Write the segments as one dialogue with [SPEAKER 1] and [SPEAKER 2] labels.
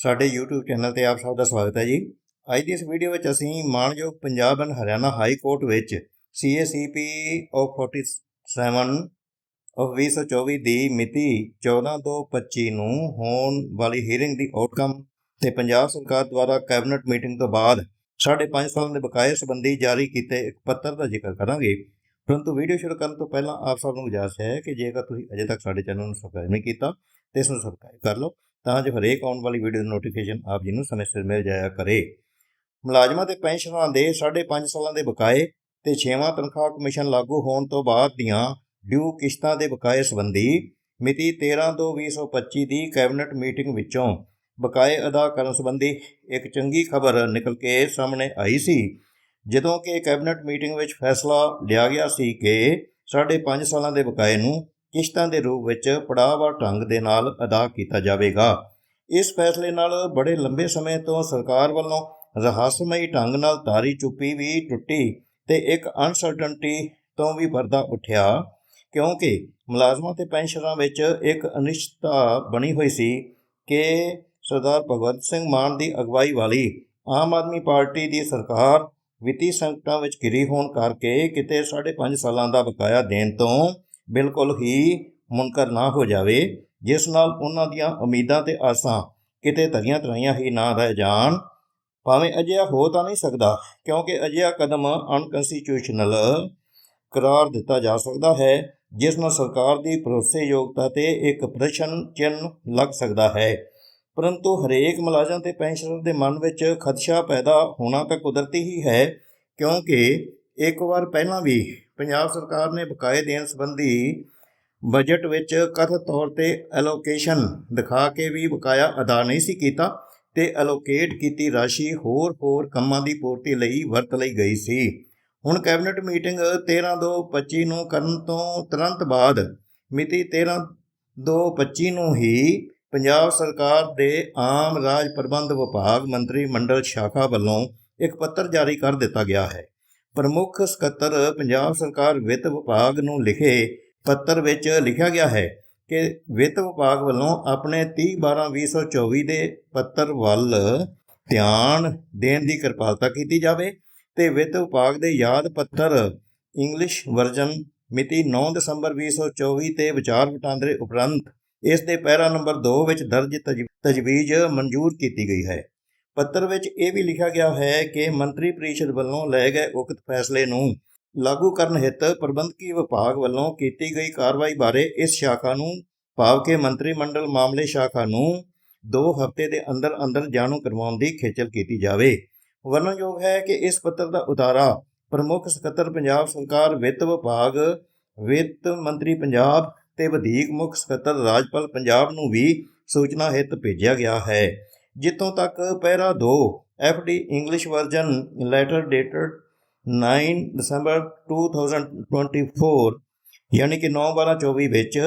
[SPEAKER 1] ਸਾਡੇ YouTube channel ਤੇ ਆਪ ਸਭ ਦਾ ਸਵਾਗਤ ਹੈ ਜੀ। ਅੱਜ ਦੀ ਇਸ ਵੀਡੀਓ ਵਿੱਚ ਅਸੀਂ ਮਾਣਯੋਗ Punjab and Haryana high court ਵਿੱਚ CACP ਆਫ 47 ਆਫ 2024 ਦੀ ਮਿਤੀ 14 ਤੋਂ 25 ਨੂੰ ਹੋਣ ਵਾਲੀ ਹੀਅਰਿੰਗ ਦੀ ਆਊਟਕਮ ਤੇ ਪੰਜਾਬ ਸਰਕਾਰ ਦੁਆਰਾ ਕੈਬਨਿਟ ਮੀਟਿੰਗ ਤੋਂ ਬਾਅਦ ਸਾਢੇ ਪੰਜ ਸਾਲਾਂ ਦੇ ਬਕਾਏ ਸੰਬੰਧੀ ਜਾਰੀ ਕੀਤੇ ਇੱਕ ਪੱਤਰ ਦਾ ਜ਼ਿਕਰ ਕਰਾਂਗੇ। ਪਰੰਤੂ ਵੀਡੀਓ ਸ਼ੁਰੂ ਕਰਨ ਤੋਂ ਪਹਿਲਾਂ ਆਪ ਸਭ ਨੂੰ ਗੁਜ਼ਾਰਿਸ਼ ਹੈ ਕਿ ਜੇਕਰ ਤੁਸੀਂ ਅਜੇ ਤੱਕ ਸਾਡੇ ਚੈਨਲ ਨੂੰ ਸਬਸਕ੍ਰਾਈਬ ਨਹੀਂ ਕੀਤਾ, ਤੇ ਇਸ ਨੂੰ ਸਬਸਕ੍ਰਾਈਬ ਕਰ ਲਓ। ਤਾਂ ਜੋ ਹਰੇਕ ਆਉਣ ਵਾਲੀ ਵੀਡੀਓ ਦੀ ਨੋਟੀਫਿਕੇਸ਼ਨ ਆਪ ਜੀ ਨੂੰ ਸਮੇਂ ਸਿਰ ਮਿਲ ਜਾਇਆ ਕਰੇ। ਮੁਲਾਜ਼ਮਾਂ ਤੇ ਪੈਨਸ਼ਨਰਾਂ ਦੇ 5.5 ਸਾਲਾਂ ਦੇ ਬਕਾਏ ਤੇ 6ਵਾਂ ਤਨਖਾਹ ਕਮਿਸ਼ਨ ਲਾਗੂ ਹੋਣ ਤੋਂ ਬਾਅਦ ਦੀਆਂ ਡਿਊ ਕਿਸ਼ਤਾਂ ਦੇ ਬਕਾਏ ਸੰਬੰਧੀ ਮਿਤੀ 13 ਤੋਂ 2025 ਦੀ ਕੈਬਨਿਟ ਮੀਟਿੰਗ ਵਿੱਚੋਂ ਬਕਾਏ ਅਦਾ ਕਰਨ ਸੰਬੰਧੀ ਇੱਕ ਚੰਗੀ ਖਬਰ ਨਿਕਲ ਕੇ ਸਾਹਮਣੇ ਆਈ ਸੀ, ਜਦੋਂ ਕਿ ਕੈਬਨਿਟ ਮੀਟਿੰਗ ਵਿੱਚ ਫੈਸਲਾ ਲਿਆ ਗਿਆ ਸੀ ਕਿ ਸਾਢੇ ਪੰਜ ਸਾਲਾਂ ਦੇ ਬਕਾਏ ਨੂੰ ਕਿਸ਼ਤਾਂ ਦੇ ਰੂਪ ਵਿੱਚ ਪੜਾਅਵਾਰ ਢੰਗ ਦੇ ਨਾਲ ਅਦਾ ਕੀਤਾ ਜਾਵੇਗਾ। ਇਸ ਫੈਸਲੇ ਨਾਲ ਬੜੇ ਲੰਬੇ ਸਮੇਂ ਤੋਂ ਸਰਕਾਰ ਵੱਲੋਂ ਰਹੱਸਮਈ ਢੰਗ ਨਾਲ ਤਾਰੀ ਚੁੱਪੀ ਵੀ ਟੁੱਟੀ ਤੇ ਇੱਕ ਅਨਸਰਟਨਟੀ ਤੋਂ ਵੀ ਪਰਦਾ ਉੱਠਿਆ, ਕਿਉਂਕਿ ਮੁਲਾਜ਼ਮਾਂ ਤੇ ਪੈਨਸ਼ਨਰਾਂ ਵਿੱਚ ਇੱਕ ਅਨਿਸ਼ਚਿਤਤਾ ਬਣੀ ਹੋਈ ਸੀ ਕਿ ਸਰਦਾਰ ਭਗਵੰਤ ਸਿੰਘ ਮਾਨ ਦੀ ਅਗਵਾਈ ਵਾਲੀ ਆਮ ਆਦਮੀ ਪਾਰਟੀ ਦੀ ਸਰਕਾਰ ਵਿੱਤੀ ਸੰਕਟਾਂ ਵਿੱਚ ਘਿਰੀ ਹੋਣ ਕਰਕੇ ਕਿਤੇ 5.5 ਸਾਲਾਂ ਦਾ ਬਕਾਇਆ ਦੇਣ ਤੋਂ ਬਿਲਕੁਲ ਹੀ ਮੁਨਕਰ ਨਾ ਹੋ ਜਾਵੇ, ਜਿਸ ਨਾਲ ਉਹਨਾਂ ਦੀਆਂ ਉਮੀਦਾਂ ਤੇ ਆਸਾਂ ਕਿਤੇ ਧਰੀਆਂ ਧਰਾਈਆਂ ਹੀ ਨਾ ਰਹਿ ਜਾਣ। ਭਾਵੇਂ ਅਜਿਹਾ ਹੋ ਤਾਂ ਨਹੀਂ ਸਕਦਾ, ਕਿਉਂਕਿ ਅਜਿਹਾ ਕਦਮ ਅਨਕਨਸਟੀਟਿਊਸ਼ਨਲ ਕਰਾਰ ਦਿੱਤਾ ਜਾ ਸਕਦਾ ਹੈ, ਜਿਸ ਨਾਲ ਸਰਕਾਰ ਦੀ ਭਰੋਸੇਯੋਗਤਾ ਤੇ ਇੱਕ ਪ੍ਰਸ਼ਨ ਚਿੰਨ੍ਹ ਲੱਗ ਸਕਦਾ ਹੈ। ਪਰੰਤੂ ਹਰੇਕ ਮੁਲਾਜ਼ਮ ਤੇ ਪੈਨਸ਼ਨਰ ਦੇ ਮਨ ਵਿੱਚ ਖਦਸ਼ਾ ਪੈਦਾ ਹੋਣਾ ਤਾਂ ਕੁਦਰਤੀ ਹੀ ਹੈ, ਕਿਉਂਕਿ ਇੱਕ ਵਾਰ ਪਹਿਲਾਂ ਵੀ ਪੰਜਾਬ ਸਰਕਾਰ ਨੇ ਬਕਾਏ ਦੇਣ ਸੰਬੰਧੀ ਬਜਟ ਵਿੱਚ ਕਥਿਤ ਤੌਰ ਤੇ ਐਲੋਕੇਸ਼ਨ ਦਿਖਾ ਕੇ ਵੀ ਬਕਾਇਆ ਅਦਾ ਨਹੀਂ ਸੀ ਕੀਤਾ ਤੇ ਐਲੋਕੇਟ ਕੀਤੀ ਰਾਸ਼ੀ ਹੋਰ ਹੋਰ ਕੰਮਾਂ ਦੀ ਪੂਰਤੀ ਲਈ ਵਰਤ ਲਈ ਗਈ ਸੀ। ਹੁਣ ਕੈਬਨਿਟ ਮੀਟਿੰਗ 13 ਤੋਂ 25 ਨੂੰ ਕਰਨ ਤੋਂ ਤੁਰੰਤ ਬਾਅਦ ਮਿਤੀ 13 ਤੋਂ 25 ਨੂੰ ਹੀ ਪੰਜਾਬ ਸਰਕਾਰ ਦੇ ਆਮ ਰਾਜ ਪ੍ਰਬੰਧ ਵਿਭਾਗ ਮੰਤਰੀ ਮੰਡਲ ਸ਼ਾਖਾ ਵੱਲੋਂ ਇੱਕ ਪੱਤਰ ਜਾਰੀ ਕਰ ਦਿੱਤਾ ਗਿਆ ਹੈ। ਪ੍ਰਮੁੱਖ ਸਕੱਤਰ ਪੰਜਾਬ ਸਰਕਾਰ ਵਿੱਤ ਵਿਭਾਗ ਨੂੰ ਲਿਖੇ ਪੱਤਰ ਵਿੱਚ ਲਿਖਿਆ ਗਿਆ ਹੈ ਕਿ ਵਿੱਤ ਵਿਭਾਗ ਵੱਲੋਂ ਆਪਣੇ 30/12/2024 ਦੇ ਪੱਤਰ ਵੱਲ ਧਿਆਨ ਦੇਣ ਦੀ ਕਿਰਪਾਲਤਾ ਕੀਤੀ ਜਾਵੇ ਤੇ ਵਿੱਤ ਵਿਭਾਗ ਦੇ ਯਾਦ ਪੱਤਰ ਇੰਗਲਿਸ਼ ਵਰਜ਼ਨ ਮਿਤੀ 9 ਦਸੰਬਰ 2024 ਤੇ ਵਿਚਾਰ ਵਟਾਂਦਰੇ ਉਪਰੰਤ ਇਸ ਦੇ ਪੈਰਾ ਨੰਬਰ 2 ਵਿੱਚ ਦਰਜ ਤਜ- ਤਜਵੀਜ਼ ਮਨਜ਼ੂਰ ਕੀਤੀ ਗਈ ਹੈ। ਪੱਤਰ ਵਿੱਚ ਇਹ ਵੀ ਲਿਖਿਆ ਗਿਆ ਹੈ ਕਿ ਮੰਤਰੀ ਪਰਿਸ਼ਦ ਵੱਲੋਂ ਲਏ ਗਏ ਉਕਤ ਫੈਸਲੇ ਨੂੰ ਲਾਗੂ ਕਰਨ ਹਿੱਤ ਪ੍ਰਬੰਧਕੀ ਵਿਭਾਗ ਵੱਲੋਂ ਕੀਤੀ ਗਈ ਕਾਰਵਾਈ ਬਾਰੇ ਇਸ ਸ਼ਾਖਾ ਨੂੰ ਭਾਵ ਕਿ ਮੰਤਰੀ ਮੰਡਲ ਮਾਮਲੇ ਸ਼ਾਖਾ ਨੂੰ 2 ਹਫ਼ਤੇ ਦੇ ਅੰਦਰ ਅੰਦਰ ਜਾਣੂ ਕਰਵਾਉਣ ਦੀ ਖੇਚਲ ਕੀਤੀ ਜਾਵੇ। ਵਰਣਨਯੋਗ ਹੈ ਕਿ ਇਸ ਪੱਤਰ ਦਾ ਉਤਾਰਾ ਪ੍ਰਮੁੱਖ ਸਕੱਤਰ ਪੰਜਾਬ ਸਰਕਾਰ, ਵਿੱਤ ਵਿਭਾਗ, ਵਿੱਤ ਮੰਤਰੀ ਪੰਜਾਬ ਤੇ ਵਧੀਕ ਮੁੱਖ ਸਕੱਤਰ ਰਾਜਪਾਲ ਪੰਜਾਬ ਨੂੰ ਵੀ ਸੂਚਨਾ ਹਿੱਤ ਭੇਜਿਆ ਗਿਆ ਹੈ। ਜਿੱਥੋਂ ਤੱਕ para 2 D English version letter dated 9 ਦਸੰਬਰ 2024 ਯਾਨੀ ਕਿ 9/12/24 ਵਿੱਚ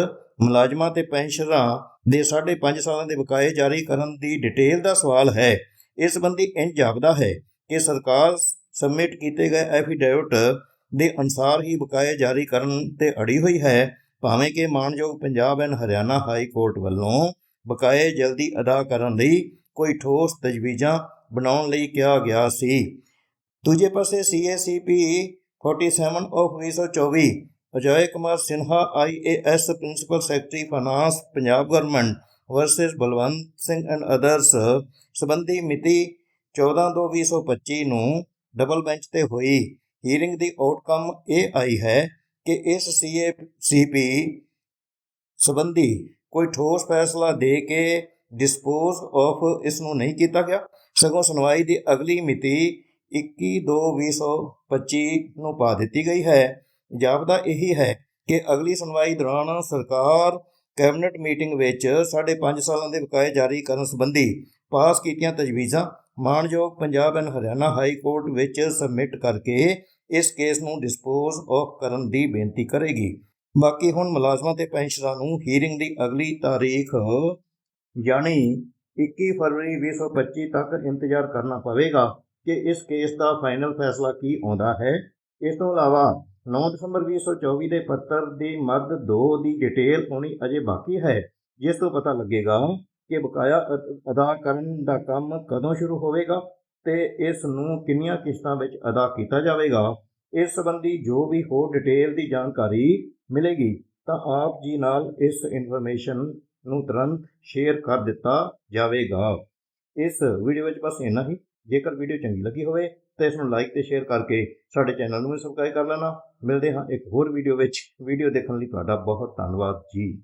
[SPEAKER 1] ਮੁਲਾਜ਼ਮਾਂ ਤੇ ਪੈਨਸ਼ਨਰਾਂ ਦੇ 5.5 ਸਾਲਾਂ ਦੇ ਬਕਾਏ ਜਾਰੀ ਕਰਨ ਦੀ ਡਿਟੇਲ ਦਾ ਸਵਾਲ ਹੈ। ਇਸ ਸੰਬੰਧੀ ਇੰਜ ਜਾਪਦਾ ਹੈ ਕਿ ਸਰਕਾਰ ਸਬਮਿਟ ਕੀਤੇ ਗਏ ਐਫੀਡੇਵਿਟ ਦੇ ਅਨੁਸਾਰ ਹੀ ਬਕਾਏ ਜਾਰੀ ਕਰਨ ਤੇ ਅੜੀ ਹੋਈ ਹੈ। ਭਾਵੇਂ ਕਿ ਮਾਨਯੋਗ Punjab and Haryana high court ਵੱਲੋਂ ਬਕਾਏ ਜਲਦੀ ਅਦਾ ਕਰਨ ਲਈ ਕੋਈ ਠੋਸ ਤਜਵੀਜ਼ਾਂ ਬਣਾਉਣ ਲਈ ਕਿਹਾ ਗਿਆ ਸੀ। ਦੂਜੇ ਪਾਸੇ CACP 47 of 2024 Ajoy Kumar Sinha IAS principal secretary finance Punjab government versus Balwant Singh and others ਸੰਬੰਧੀ ਮਿਤੀ 14 ਤੋਂ 2025 ਨੂੰ ਡਬਲ ਬੈਂਚ ਤੇ ਹੋਈ ਹੀਅਰਿੰਗ ਦੀ ਆਊਟਕਮ ਇਹ ਆਈ ਹੈ ਕਿ ਇਸ ਸੀਏਸੀਪੀ ਸੰਬੰਧੀ ਕੋਈ ਠੋਸ ਫੈਸਲਾ ਦੇ ਕੇ ਡਿਸਪੋਜ਼ ਆਫ ਇਸ ਨੂੰ ਨਹੀਂ ਕੀਤਾ ਗਿਆ। ਸਗੋਂ ਸੁਣਵਾਈ ਦੀ ਅਗਲੀ ਮਿਤੀ 21/2/2025 ਨੂੰ ਪਾ ਦਿੱਤੀ ਗਈ ਹੈ। ਜਾਪਦਾ ਇਹੀ ਹੈ ਕਿ ਅਗਲੀ ਸੁਣਵਾਈ ਦੌਰਾਨ ਸਰਕਾਰ ਕੈਬਨਿਟ ਮੀਟਿੰਗ ਵਿੱਚ 5.5 ਸਾਲਾਂ ਦੇ ਬਕਾਏ ਜਾਰੀ ਕਰਨ ਸੰਬੰਧੀ ਪਾਸ ਕੀਤੀਆਂ ਤਜਵੀਜ਼ਾਂ ਮਾਣਯੋਗ Punjab and Haryana high court ਵਿੱਚ ਸਬਮਿਟ ਕਰਕੇ ਇਸ ਕੇਸ ਨੂੰ ਡਿਸਪੋਜ਼ ਆਫ ਕਰਨ ਦੀ ਬੇਨਤੀ ਕਰੇਗੀ। ਬਾਕੀ ਹੁਣ ਮੁਲਾਜ਼ਮਾਂ ਤੇ ਪੈਨਸ਼ਨਰਾਂ ਨੂੰ ਹੀਅਰਿੰਗ ਦੀ ਅਗਲੀ ਤਾਰੀਖ ਯਾਨੀ 21 ਫਰਵਰੀ 2025 ਤੱਕ ਇੰਤਜ਼ਾਰ ਕਰਨਾ ਪਵੇਗਾ ਕਿ ਇਸ ਕੇਸ ਦਾ ਫਾਈਨਲ ਫੈਸਲਾ ਕੀ ਆਉਂਦਾ ਹੈ। ਇਸ ਤੋਂ ਇਲਾਵਾ 9 ਦਸੰਬਰ 2024 ਦੇ ਪੱਤਰ ਦੀ ਮੱਦ 2 ਦੀ ਡਿਟੇਲ ਹੋਣੀ ਅਜੇ ਬਾਕੀ ਹੈ, ਜਿਸ ਤੋਂ ਪਤਾ ਲੱਗੇਗਾ ਕਿ ਬਕਾਇਆ ਅਦਾ ਕਰਨ ਦਾ ਕੰਮ ਕਦੋਂ ਸ਼ੁਰੂ ਹੋਵੇਗਾ ਤੇ ਇਸ ਨੂੰ ਕਿੰਨੀਆਂ ਕਿਸ਼ਤਾਂ ਵਿੱਚ ਅਦਾ ਕੀਤਾ ਜਾਵੇਗਾ। ਇਸ ਸੰਬੰਧੀ ਜੋ ਵੀ ਹੋਰ ਡਿਟੇਲ ਦੀ ਜਾਣਕਾਰੀ ਮਿਲੇਗੀ ਤਾਂ ਆਪ ਜੀ ਨਾਲ ਇਸ ਇਨਫੋਰਮੇਸ਼ਨ ਨੂੰ ਤੁਰੰਤ ਸ਼ੇਅਰ ਕਰ ਦਿੱਤਾ ਜਾਵੇਗਾ। ਇਸ ਵੀਡੀਓ ਵਿੱਚ ਬਸ ਇੰਨਾ ਹੀ। ਜੇਕਰ ਵੀਡੀਓ ਚੰਗੀ ਲੱਗੀ ਹੋਵੇ ਤਾਂ ਇਸ ਨੂੰ ਲਾਈਕ ਤੇ ਸ਼ੇਅਰ ਕਰਕੇ ਸਾਡੇ ਚੈਨਲ ਨੂੰ ਵੀ ਸਬਸਕ੍ਰਾਈਬ ਕਰ ਲੈਣਾ। ਮਿਲਦੇ ਹਾਂ ਇੱਕ ਹੋਰ ਵੀਡੀਓ ਵਿੱਚ। ਵੀਡੀਓ ਦੇਖਣ ਲਈ ਤੁਹਾਡਾ ਬਹੁਤ ਧੰਨਵਾਦ ਜੀ।